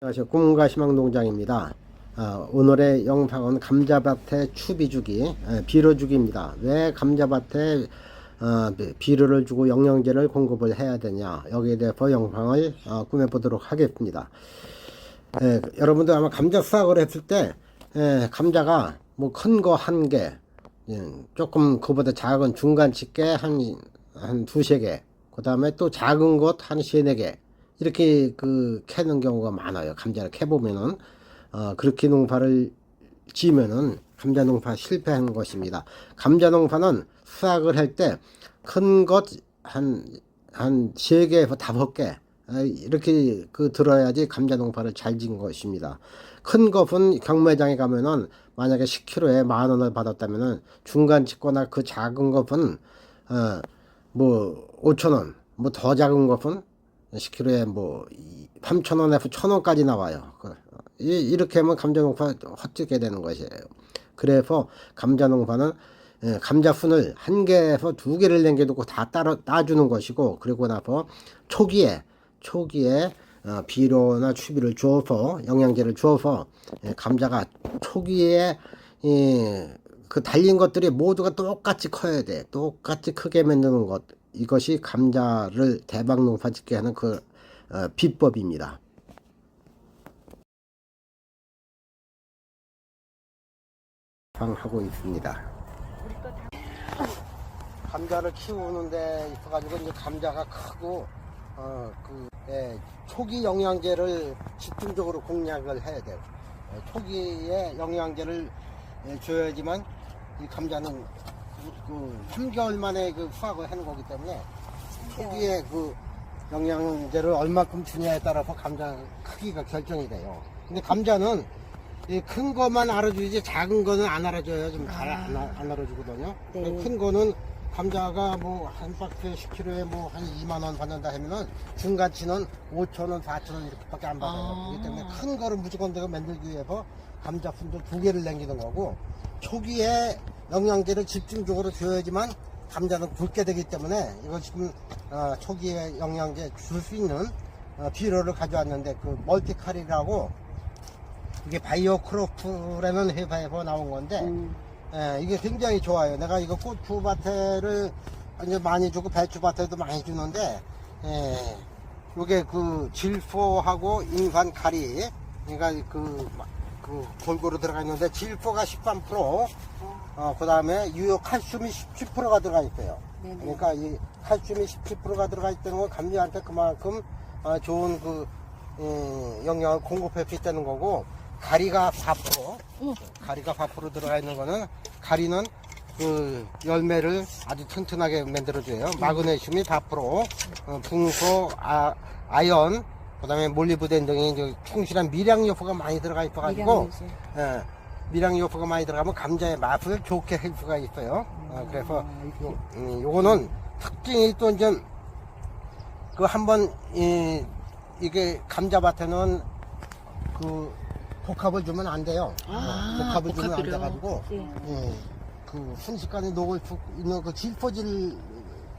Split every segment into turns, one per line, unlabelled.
안녕하세요. 꿈과 희망 농장입니다. 아, 오늘의 영상은 감자밭의 추비 주기, 에, 비료 주기입니다. 왜 감자밭에 어, 비- 비료를 주고 영양제를 공급을 해야 되냐 여기에 대해서 영상을 어, 꾸며보도록 하겠습니다. 에, 여러분들 아마 감자 수확을 했을 때 에, 감자가 뭐 큰 거 한 개, 예, 조금 그보다 작은 중간 집게 한한 두세 개, 그 다음에 또 작은 것 한 세네 개 이렇게 그 캐는 경우가 많아요. 감자를 캐보면은 어, 그렇게 농사를 지면은 감자 농사 실패하는 것입니다. 감자 농사는 수확을 할 때 큰 것 한 한 세 개에서 다섯 개 아, 이렇게 그 들어야지 감자 농사를 잘 지은 것입니다. 큰 것은 경매장에 가면은 만약에 10kg에 만 원을 받았다면은 중간 집거나 그 작은 것은 어뭐 5천 원, 뭐 더 작은 것은 10kg에 뭐 3천 원에서 1천 원까지 나와요. 그, 이- 이렇게 하면 감자 농사 헛되게 되는 것이에요. 그래서 감자 농사는 예, 감자 순을 한 개에서 두 개를 남겨두고 다 따로 따주는 것이고 그리고 나서 초기에 초기에 어, 비료나 추비를 주어서 영양제를 주어서 예, 감자가 초기에 이, 그 달린 것들이 모두가 똑같이 커야 돼. 똑같이 크게 만드는 것. 이것이 감자를 대박 농사 짓게 하는 그 어, 비법입니다. 하고 있습니다. 감자를 키우는데 있어가지고 이제 감자가 크고 어 그 예, 초기 영양제를 집중적으로 공략을 해야 돼요. 예, 초기에 영양제를 예, 줘야지만 이 감자는 그, 그 3개월 만에 그 수확을 하는 거기 때문에 초기에 그 영양제를 얼마큼 주냐에 따라서 감자 크기가 결정이 돼요. 근데 감자는 이 큰 것만 알아주지 작은 거는 안 알아줘요. 좀잘안안 알아주거든요.
네.
큰 거는 감자가 뭐 한 박스에 10kg에 뭐 한 2만 원 받는다 하면은 중간치는 5천 원, 4천 원 이렇게밖에 안 받아요.
아.
그렇기 때문에 큰 거를 무조건 내가 만들기 위해서 감자 품종 두 개를 남기는 거고 초기에 영양제를 집중적으로 줘야지만 감자는 굵게 되기 때문에 이거 지금 어, 초기에 영양제 줄 수 있는 어, 비료를 가져왔는데 그 멀티칼이라고 이게 바이오 크로프라는 회사에서 나온 건데
음.
예, 이게 굉장히 좋아요. 내가 이거 고추밭에를 이제 많이 주고 배추밭에도 많이 주는데, 예, 요게 그 질포하고 인산 가리, 그러니까 그, 막 그 골고루 들어가 있는데 질포가 13%, 어, 그 다음에 유효 칼슘이 17%가 들어가 있어요.
네네.
그러니까 이 칼슘이 17%가 들어가 있다는 건 감자한테 그만큼 어, 좋은 그 예, 영양을 공급할 수 있다는 거고 가리가 4%,
어머.
가리가 4% 들어가 있는 거는 가리는 그 열매를 아주 튼튼하게 만들어줘요. 마그네슘이 4%, 어, 붕소, 아, 아연, 그 다음에 몰리브덴 등이 충실한 미량 요소가 많이 들어가 있어가지고
미량요소.
예, 미량 요소가 많이 들어가면 감자의 맛을 좋게 할 수가 있어요. 어, 그래서 요, 음, 요거는 특징이 또 이제 그 한번 이, 이게 감자밭에는 그 복합을 주면 안 돼요.
아,
어, 복합을 주면 안? 돼가지고
예.
예, 그 순식간에 녹을 수 있는 그 질포질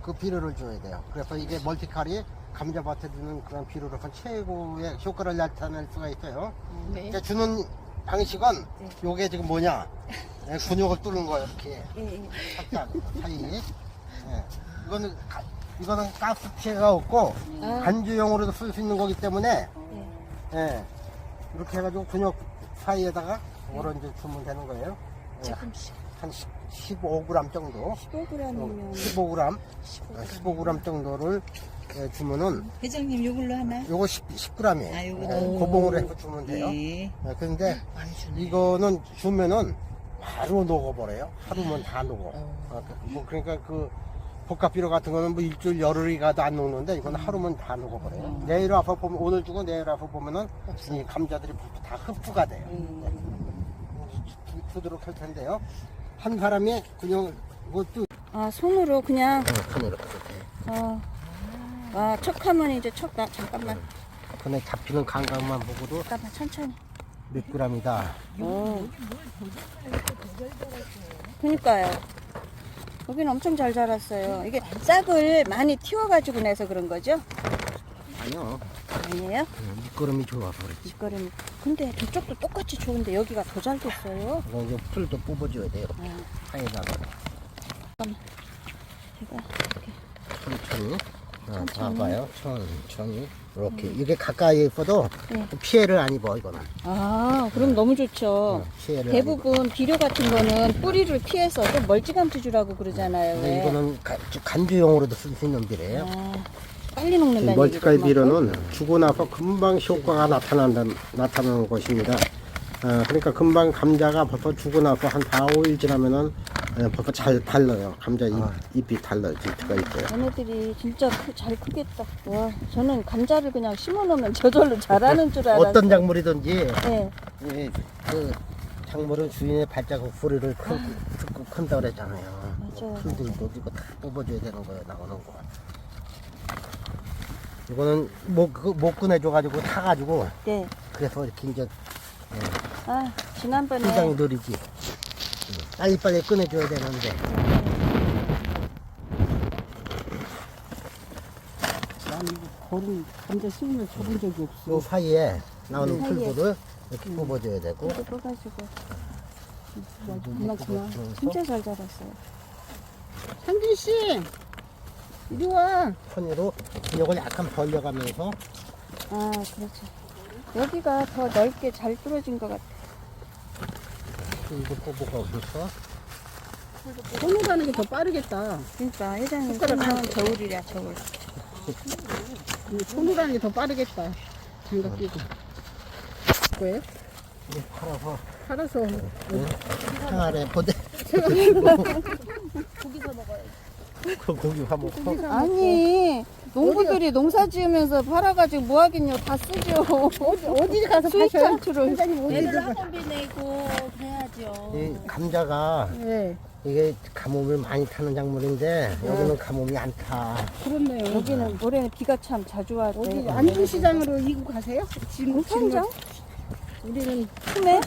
그 비료를 줘야 돼요. 그래서 이게 멀티칼이 감자밭에 주는 그런 비료로서 최고의 효과를 나타낼 수가 있어요.
네.
이제 주는 방식은
네.
요게 지금 뭐냐? 예, 근육을 뚫는 거예요, 이렇게.
예, 예.
살짝 사이. 예. 이거는 가- 이거는 가스 피해가 없고
아.
간주용으로도 쓸 수 있는 거기 때문에
예.
예. 이렇게 해가지고 근육 사이에다가 이제 주면 되는 거예요. 예,
조금씩.
한 15g 정도.
15g이면
15g,
15g.
15g 정도를 예, 주면은
회장님 요걸로 하나?
요거 10, 10g이에요.
아, 요거.
고봉으로 해서 주면 돼요.
네.
예, 근데
많이 주네.
이거는 주면은 바로 녹아버려요. 하루면 다 녹아. 어, 그- 뭐 그러니까 그 복합비료 같은 거는 뭐 일주일 열흘이 가도 안 녹는데 이거는 하루면 다 녹아버려요. 내일 와서 보면 오늘 주고 내일 와서 보면은 이 감자들이 다 흡수가 돼요. 주- 주도록 할 텐데요. 한 사람이 그냥 이것도
아, 손으로 그냥,
카메라
어, 아, 척하면 이제 척, 나, 잠깐만.
그냥 잡히는 감각만 보고도
잠깐만, 천천히.
몇 g이다.
어. 그니까요. 여기는 엄청 잘 자랐어요. 이게 싹을 많이 틔워가지고 내서 그런 거죠?
아니요.
아니에요?
음, 밑거름이 좋아서 그렇지.
밑거름. 근데 저쪽도 똑같이 좋은데 여기가 더 잘 됐어요.
이거 이제 풀도 뽑아줘야 돼요.
아,
사이에다가
제가
천천히. 어,
천천히.
봐봐요. 천천히. 이렇게. 이게 가까이 있어도
네.
피해를 안 입어, 이거는.
아, 그럼 너무 좋죠.
어, 피해를.
대부분 비료 같은 거는 뿌리를 피해서 좀 멀찌감치 주라고 그러잖아요.
근데
왜?
이거는 가- 간주용으로도 쓸 수 있는 비례예요.
아, 빨리 녹는다는
멀티칼
얘기죠,
비료는 주고 나서 금방 효과가 나타난다, 나타나는 것입니다. 어, 그러니까 금방 감자가 벌써 주고 나서 한 4, 5일 지나면은 어, 벌써 잘 달라요. 감자 잎, 잎이 달라요. 잎가 있어요.
얘네들이 진짜 크- 잘 크겠다. 와, 저는 감자를 그냥 심어놓으면 저절로 자라는 줄 알았어요.
어떤 작물이든지
네.
예, 그 작물은 주인의 발자국 소리를 큰, 듣고 큰다 그랬잖아요.
맞아요.
풀들도 이거 다 뽑아줘야 되는 거예요. 나오는 거. 이거는 못, 그- 못 꺼내줘가지고 타가지고
네.
그래서 이렇게 이제
아, 지난번에
굉장히 느리지. 빨리빨리 꺼내줘야 되는데.
나는 이거 거름 감자 심으면 줘본 적이 없어.
요 사이에 나오는
사이에.
풀들을 이렇게 뽑아줘야 되고.
이거 떠가지고
그렇구나.
진짜 잘 자랐어요.
상진 씨, 이리 와.
손으로 근육을 약간 벌려가면서
아, 그렇죠. 여기가 더 넓게 잘 뚫어진 것 같아.
풀도 뽑아가면서
손으로 가는 게 더 빠르겠다.
그러니까 회장님
손가락
그러면 겨울이랴 겨울.
이 손으로 가는 게 더 빠르겠다. 장갑 끼고. 왜?
이제 팔아서
팔아서
생활에 보대.
고기서 먹어요.
그 고기 화 먹고.
아니 농부들이 농사 지으면서 팔아가지고 뭐 하겠냐 다 쓰죠.
어디, 어디 가서
수익
파셔요?
창출을.
회장님 어디
애들
가서?
학원비 내고 그래 야죠.
이 감자가
네,
이게 가뭄을 많이 타는 작물인데 여기는 가뭄이 안 타.
그렇네요.
여기는 올해는 비가 참 자주 왔대.
어디 안중시장으로 이고 가세요? 지금
공판장?
우리는
품에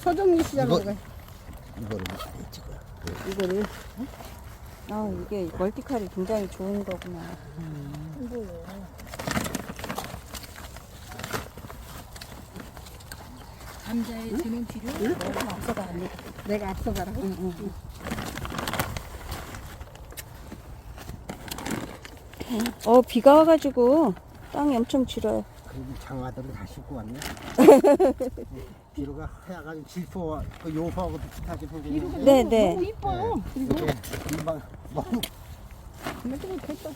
서정리 시장으로
이거-
가.
이거를 많이 찍어요.
이거를
아 이게 멀티칼이 굉장히 좋은 거구나.
감자에 드는 비료
너무 앞서가 안 돼.
내가 앞서 가라.
어 비가 와가지고 땅이 엄청 질어요.
그리고 장화들을 다 신고 왔네. 비료가 하여간 질포, 그 요소하고 비슷하게 생겼는데
네 네.
너무 이뻐요. 그리고
이게 금방 너무
근데 좀 됐다.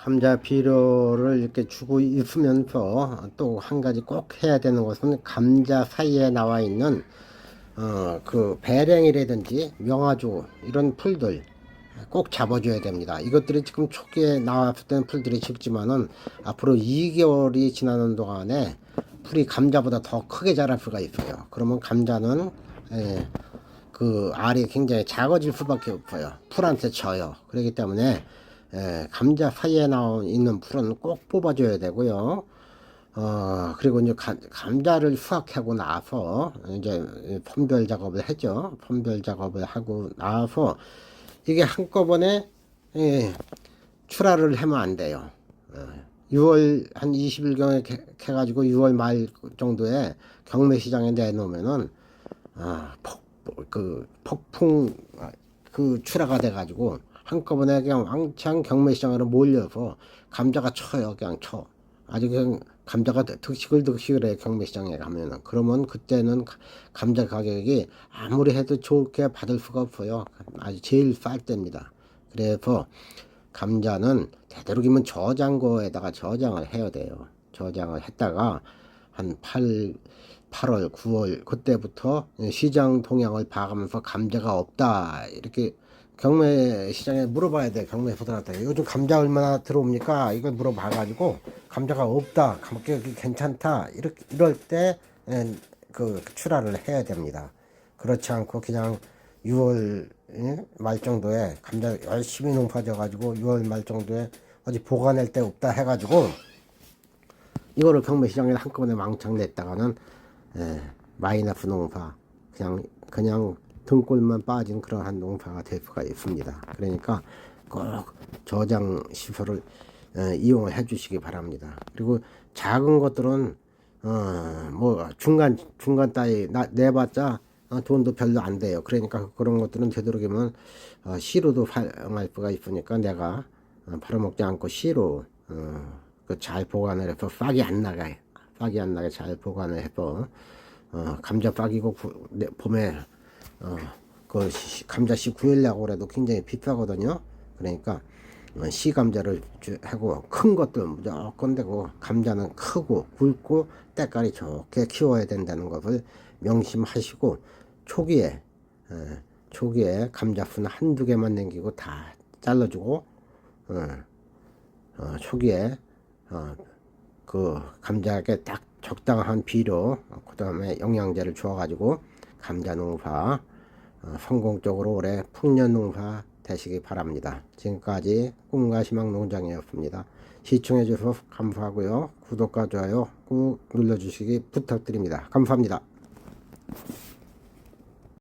감자 비료를 이렇게 주고 있으면서 또 한 가지 꼭 해야 되는 것은 감자 사이에 나와 있는 어, 그 배랭이라든지 명아주 이런 풀들 꼭 잡아줘야 됩니다. 이것들이 지금 초기에 나왔을 때는 풀들이 적지만은 앞으로 2개월이 지나는 동안에 풀이 감자보다 더 크게 자랄 수가 있어요. 그러면 감자는 예, 그 알이 굉장히 작아질 수밖에 없어요. 풀한테 져요. 그렇기 때문에 예, 감자 사이에 나온 있는 풀은 꼭 뽑아줘야 되고요. 어, 그리고 이제 가- 감자를 수확하고 나서 이제 선별 작업을 했죠. 선별 작업을 하고 나서 이게 한꺼번에 예, 출하를 하면 안 돼요. 어, 6월 한 20일경에 해가지고 6월 말 정도에 경매 시장에 내놓으면은 아, 폭, 그 폭풍 아, 그 출하가 돼가지고 한꺼번에 그냥 왕창 경매 시장으로 몰려서 감자가 쳐요, 그냥 쳐. 아주 그냥 감자가 득식을 득식을 해 경매 시장에 가면은 그러면 그때는 가- 감자 가격이 아무리 해도 좋게 받을 수가 없어요. 아주 제일 쌀 때입니다. 그래서 감자는 되도록이면 저장고에다가 저장을 해야 돼요. 저장을 했다가 한 8, 8월, 9월 그때부터 시장 동향을 봐가면서 감자가 없다. 이렇게 경매 시장에 물어봐야 돼 경매 소들한테. 요즘 감자 얼마나 들어옵니까? 이걸 물어봐가지고 감자가 없다 가격이 괜찮다. 이렇게 이럴 때 그 출하를 해야 됩니다. 그렇지 않고 그냥 6월 예? 말 정도에 감자 열심히 농사져가지고 6월 말 정도에 어디 보관할 데 없다 해가지고 이거를 경매 시장에 한꺼번에 망창 냈다가는 예, 마이너스 농사 그냥 그냥 등골만 빠진 그러한 농사가 될 수가 있습니다. 그러니까 꼭 저장 시설을 어, 이용을 해주시기 바랍니다. 그리고 작은 것들은 어, 뭐 중간 중간 따위 나- 내봤자 어, 돈도 별로 안 돼요. 그러니까 그런 것들은 되도록이면 어, 시로도 활용할 수가 있으니까 내가 어, 팔아먹지 않고 시로 어, 그 잘 보관을 해서 싹이 안 나게 싹이 안 나게 잘 보관을 해서 어, 감자 싹이고 구- 내- 봄에 어, 그 시- 감자 씨 구하려고 그래도 굉장히 비싸거든요. 그러니까 어, 씨 감자를 주- 하고 큰 것들 무조건 되고 감자는 크고 굵고 때깔이 좋게 키워야 된다는 것을 명심하시고 초기에 어, 초기에 감자순 한두 개만 남기고 다 잘라주고 어, 어, 초기에 어, 그 감자에 딱 적당한 비료 그 다음에 영양제를 주어 가지고 감자 농사 어, 성공적으로 올해 풍년 농사 되시기 바랍니다. 지금까지 꿈과 희망 농장이었습니다. 시청해 주셔서 감사하고요. 구독과 좋아요 꾹 눌러주시기 부탁드립니다. 감사합니다.